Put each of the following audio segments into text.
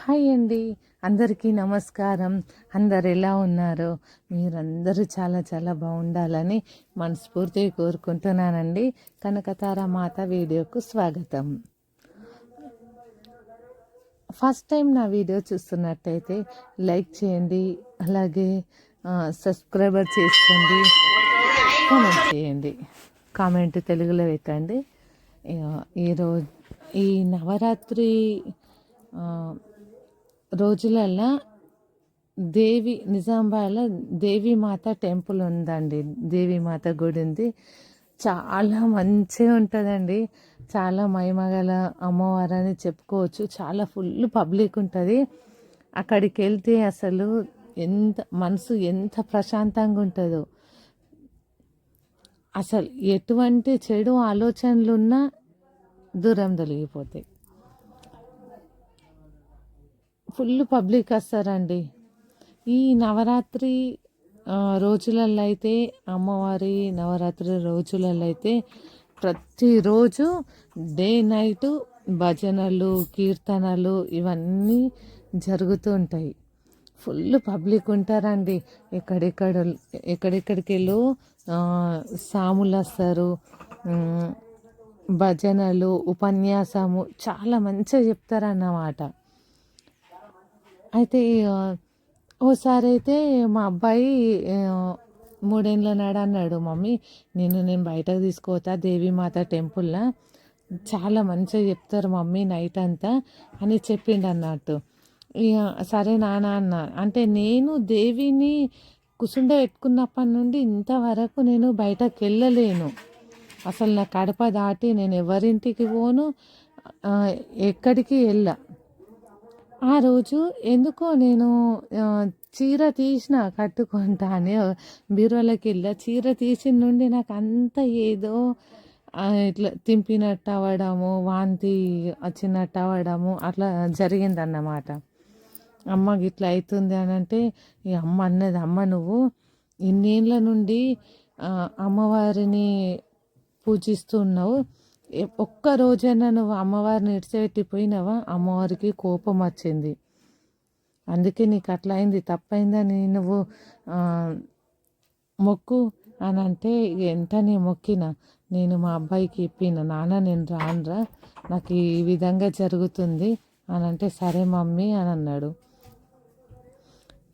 Hi అండి. అందరికీ నమస్కారం. అందరు ఎలా ఉన్నారు? మీరందరూ చాలా చాలా బాగుండాలని మనస్ఫూర్తిగా కోరుకుంటున్నానండి. కనకతార మాత వీడియోకు స్వాగతం. ఫస్ట్ టైం నా వీడియో చూస్తున్నట్టయితే లైక్ చేయండి. అలాగే సబ్స్క్రైబర్ చేసుకోండి. కామెంట్ చేయండి. కామెంట్ తెలుగులో పెట్టండి. ఈరోజు ఈ నవరాత్రి రోజులల్లో దేవి నిజామాబాద్లో దేవీమాత టెంపుల్ ఉందండి. దేవీమాత గుడి ఉంది. చాలా మంచిగా ఉంటుందండి. చాలా మహిమగల అమ్మవారు అని చెప్పుకోవచ్చు. చాలా ఫుల్ పబ్లిక్ ఉంటుంది. అక్కడికి వెళ్తే అసలు ఎంత మనసు ఎంత ప్రశాంతంగా ఉంటుందో. అసలు ఎటువంటి చెడు ఆలోచనలు ఉన్నా దూరం తొలగిపోతాయి ఫుల్ పబ్లిక్ వస్తారండి. ఈ నవరాత్రి రోజులలో అయితే అమ్మవారి నవరాత్రి రోజులలో అయితే ప్రతిరోజు డే నైట్ భజనలు కీర్తనలు ఇవన్నీ జరుగుతూ ఉంటాయి. ఫుల్ పబ్లిక్ ఉంటారండి. ఎక్కడెక్కడ ఎక్కడెక్కడికి వెళ్ళు సాములు వస్తారు భజనలు ఉపన్యాసము చాలా మంచిగా చెప్తారన్నమాట. అయితే ఓసారి అయితే మా అబ్బాయి మూడేళ్ళ నాడు అన్నాడు మమ్మీ నేను నేను బయటకు తీసుకోతా దేవీమాత టెంపుల్లో. చాలా మంచిగా చెప్తారు మమ్మీ నైట్ అంతా అని చెప్పిండు అన్నట్టు. ఇక సరే నాన్న అన్న. అంటే నేను దేవిని కుసుండ పెట్టుకున్నప్పటి నుండి ఇంతవరకు నేను బయటకు వెళ్ళలేను. అసలు నా కడప దాటి నేను ఎవరింటికి పోను ఎక్కడికి వెళ్ళా. ఆ రోజు ఎందుకో నేను చీర తీసిన కట్టుకుంటా అని బీరువాలోకి వెళ్ళా. చీర తీసిన నుండి నాకు అంత ఏదో ఇట్లా తింపినట్టు అవ్వడము వాంతి వచ్చినట్టు అవ్వడము అట్లా జరిగిందన్నమాట. అమ్మకి ఇట్లా అవుతుంది అని అంటే ఈ అమ్మ అన్నది అమ్మ నువ్వు ఇన్నేళ్ళ నుండి అమ్మవారిని పూజిస్తున్నావు ఒక్క రోజైనా నువ్వు అమ్మవారిని ఇడిచిపెట్టిపోయినావా? అమ్మవారికి కోపం వచ్చింది. అందుకే నీకు అట్లా అయింది. తప్పైందని నువ్వు మొక్కు? అని అంటే ఎంత వెంటనే మొక్కిన నేను మా అబ్బాయికి ఇప్పిన నాన్న నేను రానురా నాకు ఈ విధంగా జరుగుతుంది అని అంటే సరే మమ్మీ అని అన్నాడు.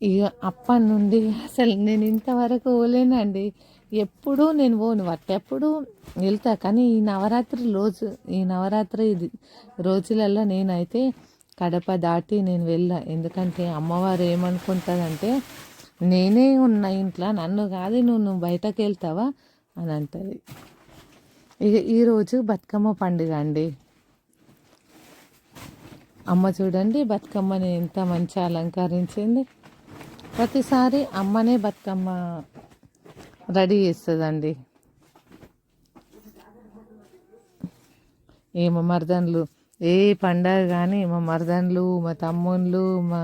ఇక అప్పటి నుండి అసలు నేను ఇంతవరకు పోలేనండి ఎప్పుడూ నేను పోను ఎప్పుడు వెళ్తా. కానీ ఈ నవరాత్రి రోజు ఈ నవరాత్రి ఇది రోజులలో నేనైతే కడప దాటి నేను వెళ్ళా. ఎందుకంటే అమ్మవారు ఏమనుకుంటుందంటే నేనే ఉన్న ఇంట్లో నన్ను కాదు నువ్వు నువ్వు బయటకు వెళ్తావా అని అంటది. ఇక ఈరోజు బతుకమ్మ పండుగ అండి. అమ్మ చూడండి బతుకమ్మని ఎంత మంచి అలంకరించింది. ప్రతిసారి అమ్మనే బతుకమ్మ రెడీ చేస్తుందండి. ఏ మా మరదన్లు ఏ పండగ కానీ మా మరదన్లు మా తమ్ముళ్ళు మా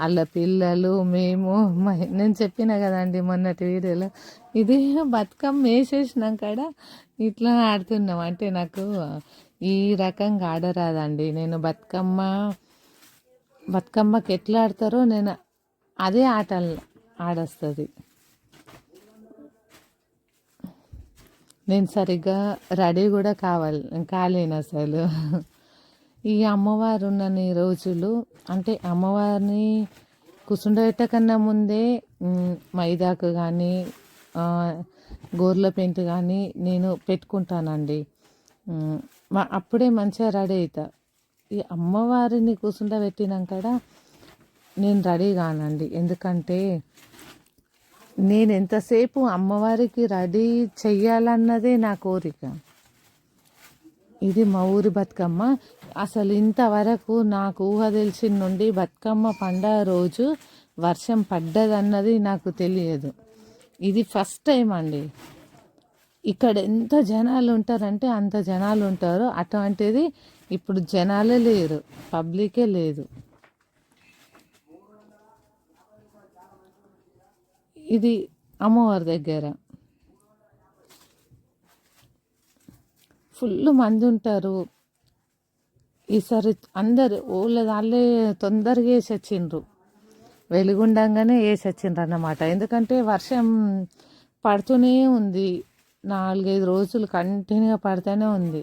వాళ్ళ పిల్లలు మేము మా నేను చెప్పిన కదండి మొన్నటి వీడియోలో ఇది బతుకమ్మ వేసేసినాం కాడ ఇట్లా ఆడుతున్నాం. అంటే నాకు ఈ రకంగా ఆడరాదండి. నేను బతుకమ్మ బతుకమ్మకి ఎట్లా ఆడతారో నేను అదే ఆటలు ఆడొస్తుంది. నేను సరిగ్గా రెడీ కూడా కావాలి కాలేను అసలు? ఈ అమ్మవారు ఉన్నన్ని రోజులు అంటే అమ్మవారిని కుసుండబెట్ట కన్నా ముందే మైదాకు కానీ గోర్ల పెయింట్ కానీ నేను పెట్టుకుంటానండి. మా అప్పుడే మంచిగా రెడీ అవుతా ఈ అమ్మవారిని కూర్చుండబెట్టినాక నేను రెడీ కానండి. ఎందుకంటే నేను ఎంతసేపు అమ్మవారికి రెడీ చెయ్యాలన్నదే నా కోరిక. ఇది మా ఊరి బతుకమ్మ. అసలు ఇంతవరకు నాకు ఊహ తెలిసిన నుండి బతుకమ్మ పండగ రోజు వర్షం పడ్డదన్నది నాకు తెలియదు. ఇది ఫస్ట్ టైం అండి. ఇక్కడ ఎంత జనాలు ఉంటారంటే అంత జనాలు ఉంటారు. అటువంటిది ఇప్పుడు జనాలే లేరు. పబ్లికే లేదు. ఇది అమ్మవారి దగ్గర. ఫుల్ మంది ఉంటారు. ఈసారి అందరు ఊళ్ళో వాళ్ళే తొందరగా వేసి వచ్చిండ్రు. వెలుగుండంగానే వేసి వచ్చిండ్రు అన్నమాట. ఎందుకంటే వర్షం పడుతూనే ఉంది. నాలుగైదు రోజులు కంటిన్యూగా పడుతూనే ఉంది.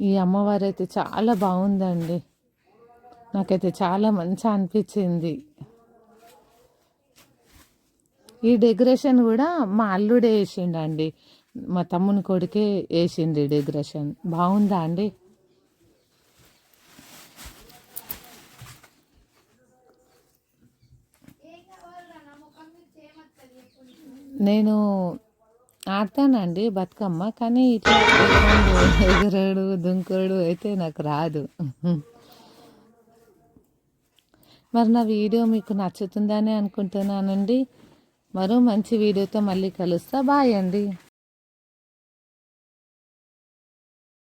ఈ అమ్మవారు అయితే చాలా బాగుందండి. నాకైతే చాలా మంచిగా అనిపించింది. ఈ డెకరేషన్ కూడా మా అల్లుడే వేసిండండి. మా తమ్ముని కొడుకే వేసింది డెకరేషన్. బాగుందా అండి? నేను ఆడతానండి బతుకమ్మ కానీ ఇట్లా ఎగరడు దుంకుడు అయితే నాకు రాదు. మరి నా వీడియో మీకు నచ్చుతుందని అనుకుంటున్నానండి. మరో మంచి వీడియోతో మళ్ళీ కలుస్తా. బాయ్ అండి.